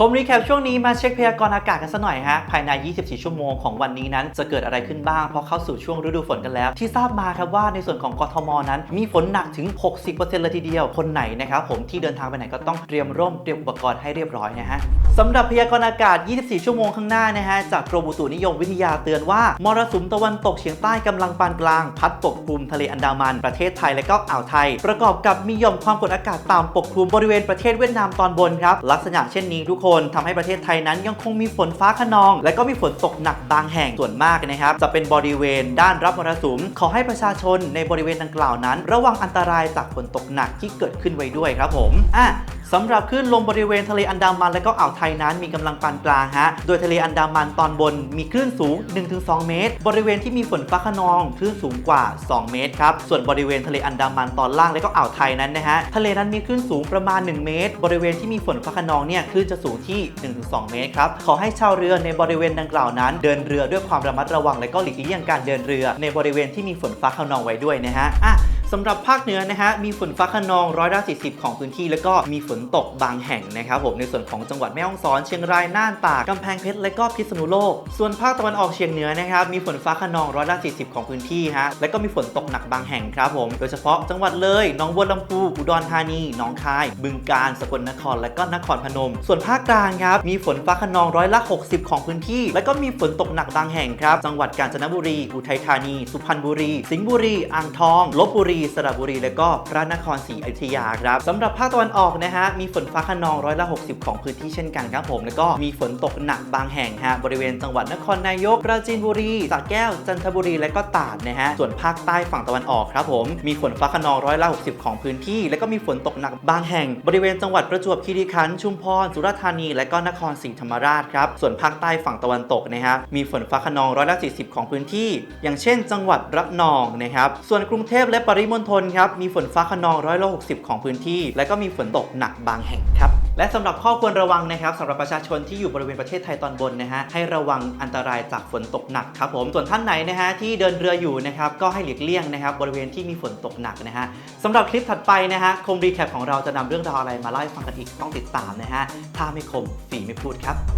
คมรีแคปช่วงนี้มาเช็คพยากรณ์อากาศกันสักหน่อยฮะ ภายใน 24 ชั่วโมงของวันนี้นั้น จะเกิดอะไรขึ้นบ้าง เพราะเข้าสู่ช่วงฤดูฝนกันแล้ว ที่ทราบมาครับว่าในส่วนของกทมนั้น มีฝนหนักถึง 60%เลยทีเดียว คนไหนนะครับผมที่เดินทางไปไหนก็ต้องเตรียมร่มเตรียมอุปกรณ์ให้เรียบร้อยนะฮะสำหรับพยากรณ์อากาศ 24 ชั่วโมงข้างหน้านะฮะ จากกรมอุตุนิยมวิทยาเตือนว่ามรสุมตะวันตกเฉียงใต้กำลังปานกลาง พัดปกคลุมทะเลอันดามันประเทศไทยและก็อ่าวไทย ประกอบกับมีหย่อมความกดอากาศต่ำปกคลุมบริเวณประเทศเวียดนามตอนบนครับลักษณะเช่นนี้ทุกคนทำให้ประเทศไทยนั้นยังคงมีฝนฟ้าขนอง และก็มีฝนตกหนักบางแห่งส่วนมากนะครับ จะเป็นบริเวณด้านรับมรสุมขอให้ประชาชนในบริเวณดังกล่าวนั้น ระวังอันตรายจากฝนตกหนักที่เกิดขึ้นไว้ด้วยครับผมอะสำหรับคลื่นลมบริเวณทะเลอันดามันและก็อ่าวไทยนั้นมีกำลังปานกลางฮะ โดยทะเลอันดามันตอนบนมีคลื่นสูง 1-2 เมตร บริเวณที่มีฝนฟ้าขนองคลื่นสูงกว่า 2 เมตรครับ ส่วนบริเวณทะเลอันดามันตอนล่างและก็อ่าวไทยนั้นนะฮะ ทะเลนั้นมีคลื่นสูงประมาณ 1 เมตร บริเวณที่มีฝนฟ้าขนองเนี่ยคลื่นจะสูงที่ 1-2 เมตรครับ ขอให้ชาวเรือในบริเวณดังกล่าวนั้น เดินเรือด้วยความระมัดระวังและก็หลีกเลี่ยงการเดินเรือในบริเวณที่มีฝนฟ้าขนองไว้ด้วยนะฮะอะ สำหรับภาคเหนือนะฮะมีฝนฟ้าขนองร้อยละ40 ของพื้นที่ แล้วก็มีฝนตกบางแห่งนะครับผมในส่วนของจังหวัดแม่ฮ่องสอนเชียงรายน่านตากกำแพงเพชรและก็พิษณุโลก ส่วนภาคตะวันออกเฉียงเหนือนะครับมีฝนฟ้าขนองร้อยละ40 ของพื้นที่ฮะและก็มีฝนตกหนักบางแห่งครับผมโดยเฉพาะจังหวัดเลยหนองบัวลำพูอุดรธานีหนองคาย บึงกาฬสกลนคร และก็นครพนม ส่วนภาคกลางครับมีฝนฟ้าขนองร้อยละ 60 ของพื้นที่ และก็มีฝนตกหนักบางแห่งครับจังหวัดกาญจนบุรีอุทัยธานี สุพรรณบุรี สิงห์บุรีอ่างทองลบบุรีสระบุรี และก็พระนครศรีอยุธยาครับสำหรับภาคตะวันออกนะฮะมีฝนฟ้าขนองร้อยละ 60 ของพื้นที่เช่นกันครับผม แล้วก็มีฝนตกหนักบางแห่งฮะบริเวณจังหวัดนครนายกปราจีนบุรีสระแก้วจันทบุรีและก็ตราดนะฮะส่วนภาคใต้ฝั่งตะวันออกครับผมมีฝนฟ้าขนองร้อยละ 60 ของพื้นที่ และก็มีฝนตกหนักบางแห่ง บริเวณจังหวัดประจวบคีรีขันธ์ชุมพรสุราษฎร์ธานี และก็นครศรีธรรมราชครับส่วนภาคใต้ฝั่งตะวันตกนะฮะมีฝนฟ้าขนองร้อยละ 40 ของพื้นที่ อย่างเช่น จังหวัดระนองนะครับส่วนกรุงเทพและปริมณฑลครับมีฝนฟ้าขนองร้อยละ60 ของพื้นที่ และก็มีฝนตกหนักบางแห่งครับและสำหรับข้อควรระวังนะครับสำหรับประชาชนที่อยู่บริเวณประเทศไทยตอนบนนะฮะให้ระวังอันตรายจากฝนตกหนักครับผมส่วนท่านไหนนะฮะที่เดินเรืออยู่นะครับก็ให้หลีกเลี่ยงนะครับบริเวณที่มีฝนตกหนักนะฮะสำหรับคลิปถัดไปนะฮะคมรีแคปของเราจะนำเรื่องราวอะไรมาเล่าให้ฟังกันอีกต้องติดตามนะฮะถ้าไม่คมฝีไม่พูดครับ